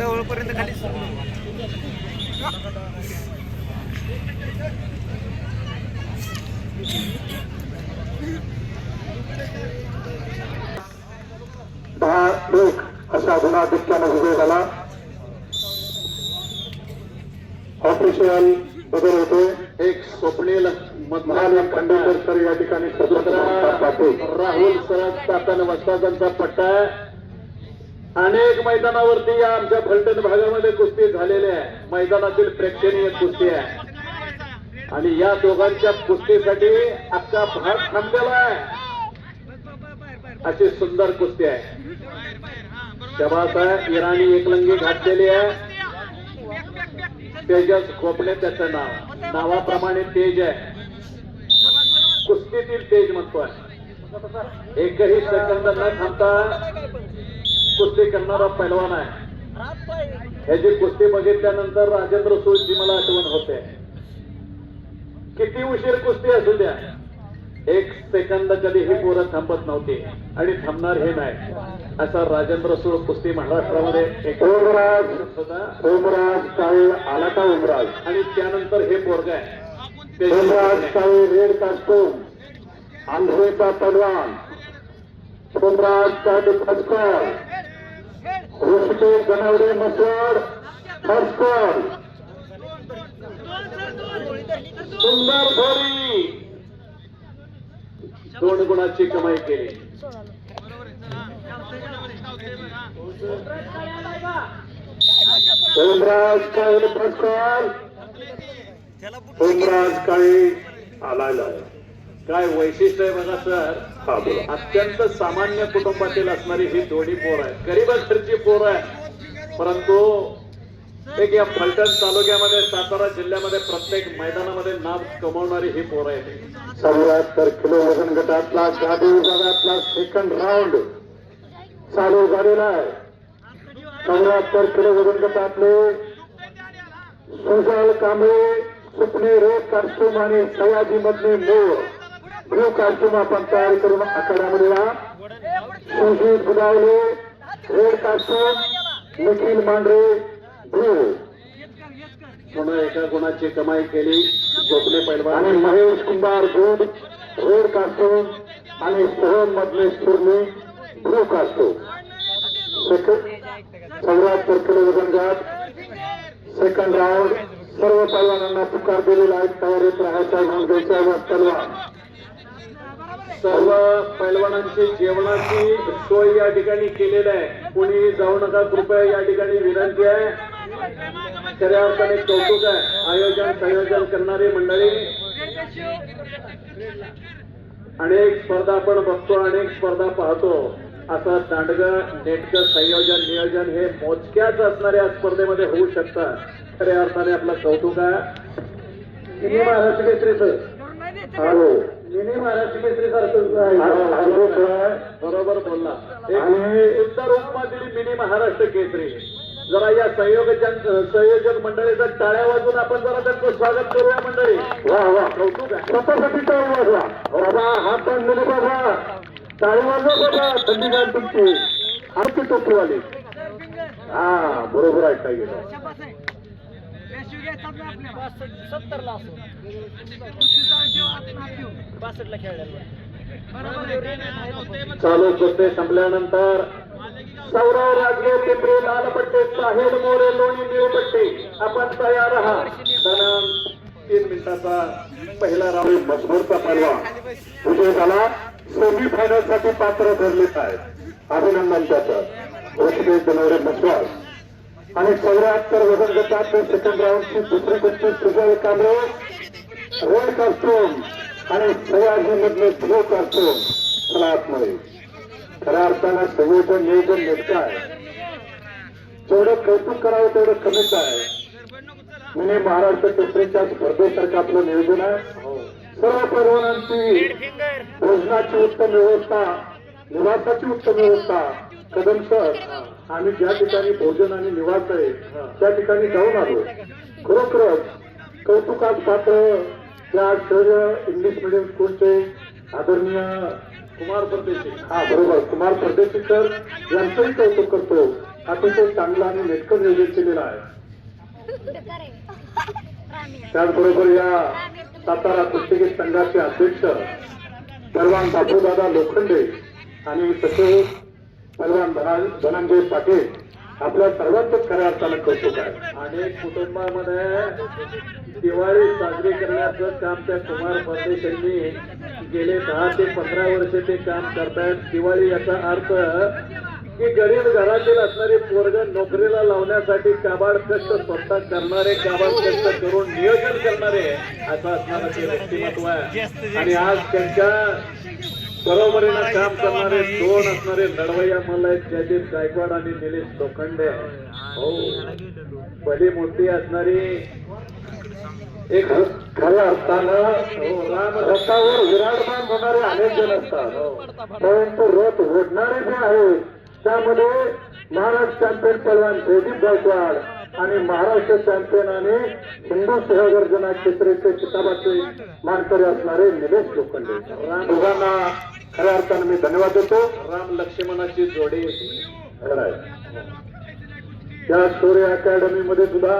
डवळपर्यंत खाली दहा एक अशा गुणाधिक्यानं विजय झाला. ऑफिशियल बदल होते. एक स्वप्नील महादेव खांडेकर या ठिकाणी राहुल सरत तातन वस्तादांचा पट्टा आहे अनेक मैदानावरती या आमच्या फलटण भागामध्ये कुस्ती झालेल्या आहे. मैदानातील प्रेक्षणीय कुस्ती आहे. आणि या दोघांच्या कुस्तीसाठी अख्खा भाग थांबलेला आहे. अशी सुंदर कुस्ती आहे. शबास इराणी एकलंगी घातलेली आहे. तेजस खोपले त्याचं नाव. नावाप्रमाणे तेज आहे. कुस्तीतील तेज म्हणतोय. एकही सेकंद न थांबता कुस्ती करणारा पैलवान आहे. ह्याची कुस्ती बघितल्यानंतर राजेंद्र सूळची मला आठवण होते. किती उशीर कुस्ती असू द्या. एक सेकंद कधी ही पोरं थांबत नव्हती आणि थांबणार हे नाही. असा राजेंद्र सूळ कुस्ती महाराष्ट्रामध्ये ओमराज ओमराज काळे आला का ओमराज. आणि त्यानंतर हे पोरग आहे. Omraj Kale red costume. आंध्रेचा पलवान. ओमराज काळे फटकर ऋषिकेश गणावडे मसर मस्कर सुंदर घोडी दोन गुणाची कमाई केली. ओमराज काळे मस्कर ओमराज काळे आलाय. काय वैशिष्ट्य आहे बघा सर? अत्यंत सामान्य कुटुंबातील असणारी ही दोन्ही पोर आहे गरीब घरची पोर आहे परंतु एक या फलटण तालुक्यामध्ये सातारा जिल्ह्यामध्ये प्रत्येक मैदानामध्ये नाव कमवणारी ही पोर आहे चौऱ्याहत्तर किलो वजन गटातला गादी विभागातला सेकंड राऊंड चालू झालेला आहे. चौऱ्याहत्तर किलो वजन गटातले सुजल कांबळे सुपणे रेड कास्ट्यूम आणि सयाजी मधले मोर. ब्लू कास्ट्यूम आपण तयार करून आखाड्यामध्ये या. Sujit Budavale red costume Nikhil Mandhare blue पुन्हा एका गुणाची कमाई केली आणि पैलवान. महेश कुंभार गोड रेड कास्टूम आणि सोहम मधले सुरली ब्लू कास्टूम चौऱ्याहत्तर किलो वजन गट सेकंड राऊंड सर्व पैलवानांना पुकार दिलेला आहे. तयारीत राहायचा नोंदवायचा व पलवान सर्व पैलवानांची जेवणाची सोय या ठिकाणी केलेली आहे. कोणी जाऊ नका कृपया या ठिकाणी विनंती आहे. खऱ्या अर्थाने कौतुक आहे. आयोजन संयोजन करणारी मंडळी. अनेक स्पर्धा आपण बघतो अनेक स्पर्धा पाहतो. असं दांडग नेटक संयोजन नियोजन हे मोजक्याच असणाऱ्या स्पर्धेमध्ये होऊ शकतं. खऱ्या अर्थाने आपलं कौतुक आहे. महाराष्ट्र केसरीचं. हो. बरोबर बोलला. आणि- एक सुंदर उपमा दिली मिनी महाराष्ट्र केसरी. जरा या संयोजन संयोजक मंडळीचं टाळ्या वाजून आपण जरा त्यांचं स्वागत करूया मंडळी. वा वा. कौतुक आहे स्वतःसाठी टाळी वाजवा. बाबा हात बांधलेले बाबा. टाळी वाजवा बाबा. थंडी जाईल तुमची. आमची टोपीवाली. हा बरोबर सत्तरला असो. बासष्टला चालू कुस्ते संपल्यानंतर सौरव राजगे पिंपरी लाल पट्टे साहिल मोरे लोणी निळ पट्टी आपण तयार आहात. तीन मिनिटाचा पहिला राऊंड मजबूरचा परवा. विजय झाला. सेमी फायनलसाठी पात्र ठरलेत आहेत. अभिनंदन त्याचं. ऋषिकेश बनवरे मसवार आणि चौऱ्याहत्तर वजन गटात सेकंड राऊंडची दुसरी कुस्ती सुजय कांबळे रेड करतो आणि सयाजी मधले ब्लू करतो चला आतमध्ये. खऱ्या अर्थानं संयोजन नियोजन नेटकं आहे. जेवढं कौतुक करावं तेवढं कमीच आहे. मिनी महाराष्ट्र केसरीच्या स्पर्धेसारखं आपलं नियोजन आहे. सर्व परवानांची भोजनाची उत्तम व्यवस्था निवासाची उत्तम व्यवस्था कदम सर आम्ही ज्या ठिकाणी भोजन आणि निवास आहे त्या ठिकाणी जाऊन आलो. खरोखरच कौतुकास पात्र त्या शहर इंग्लिश मिडियम स्कूलचे आदरणीय कुमार परदेशी. हा बरोबर. कुमार परदेशी सर यांचंही कौतुक करतो. अतिशय चांगलं आणि नेटकं नियोजन केलेलं आहे. त्याचबरोबर या सातारा कुस्तीगीर संघाचे अध्यक्ष परवान बापूदादा लोखंडे आणि सचिव परवान धनंजय पाटील आपल्या सर्वांच खऱ्या अर्थानं करतो आहे. अनेक कुटुंबामध्ये दिवाळी साजरी करण्याचं काम त्या कुमार परदेश यांनी गेले दहा ते पंधरा वर्ष ते काम करतायत. दिवाळी याचा अर्थ की गरीब घरातील असणारे पोरग नोकरीला लावण्यासाठी काबाड कष्ट स्वतः करणारे काबाड कष्ट करून नियोजन करणारे असं असणारं ते व्यक्तिमत्व आहे. आणि आज त्यांच्या बरोबरीनं काम करणारे दोन असणारे लढवय्या मला आहेत जयदीप गायकवाड आणि निलेश लोखंडे. हो. भली मोठी असणारी एक खऱ्या अर्थानं हो राम रथावर विराजमान होणारे अनेक जण असतात परंतु रथ ओढणारे जे आहेत त्यामध्ये महाराष्ट्र चॅम्पियन पलवान जयदीप गायकवाड आणि महाराष्ट्र चॅम्पियन आणि हिंदू सहगर्जना क्षेत्रेचे किताबाचे मानकरी असणारे निलेश लोखंडे दोघांना खऱ्या अर्थानं मी धन्यवाद देतो. राम लक्ष्मणाची जोडी खरं या स्टोरी अकॅडमी मध्ये सुद्धा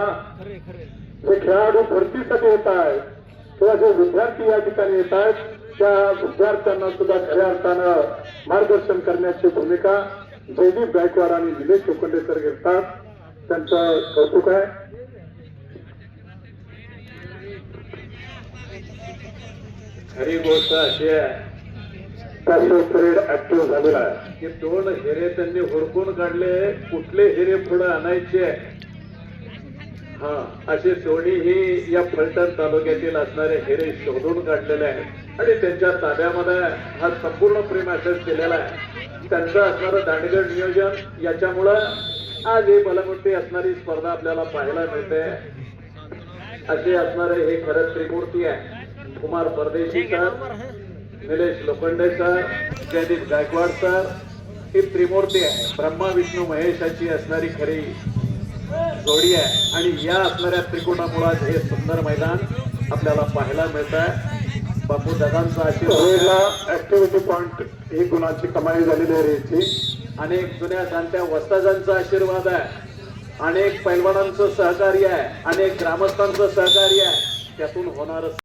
जे खेळाडू भरतीसाठी येत आहेत किंवा जे विद्यार्थी या ठिकाणी येत आहेत त्या विद्यार्थ्यांना सुद्धा खऱ्या अर्थानं मार्गदर्शन करण्याची भूमिका जयदीप गायकवाड आणि निलेश लोखंडे सर घेतात. त्यांचं कौतुक आहे. खरी गोष्ट अशी आहे. त्याशिवाय परेड ऍक्टिव्ह झालेला आहे. की दोन हिरे त्यांनी हुडकून काढले कुठले हिरे पुढे आणायचे? हा अशी दोन्ही ही या फलटण तालुक्यातील असणारे हिरे शोधून काढलेले आहेत. आणि त्यांच्या ताब्यामध्ये हा संपूर्ण प्रेम केलेला आहे. त्यांचं असणारं दांडगड नियोजन याच्यामुळं आज ही बलमुट्टी असणारी स्पर्धा आपल्याला पाहायला मिळते असे असणारे हे खरं त्रिमूर्ती आहे. Kumar Pardeshi sir Nilesh Lokhande sir Jaydeep Gaikwad sir ही त्रिमूर्ती आहे. ब्रह्मा विष्णू महेशाची असणारी खरी जोडी आहे. आणि या असणाऱ्या त्रिकोणामुळात हे सुंदर मैदान आपल्याला पाहायला मिळत आहे. बापू दादांचा अशी ऍक्टिव्हिटी पॉईंट ही गुणाची कमाई झालेली आहे रेची अनेक जुन्या जाणत्या वस्ताजांचा आशीर्वाद आहे. अनेक पैलवानांचं सहकार्य आहे. अनेक ग्रामस्थांचं सहकार्य आहे. त्यातून होणारं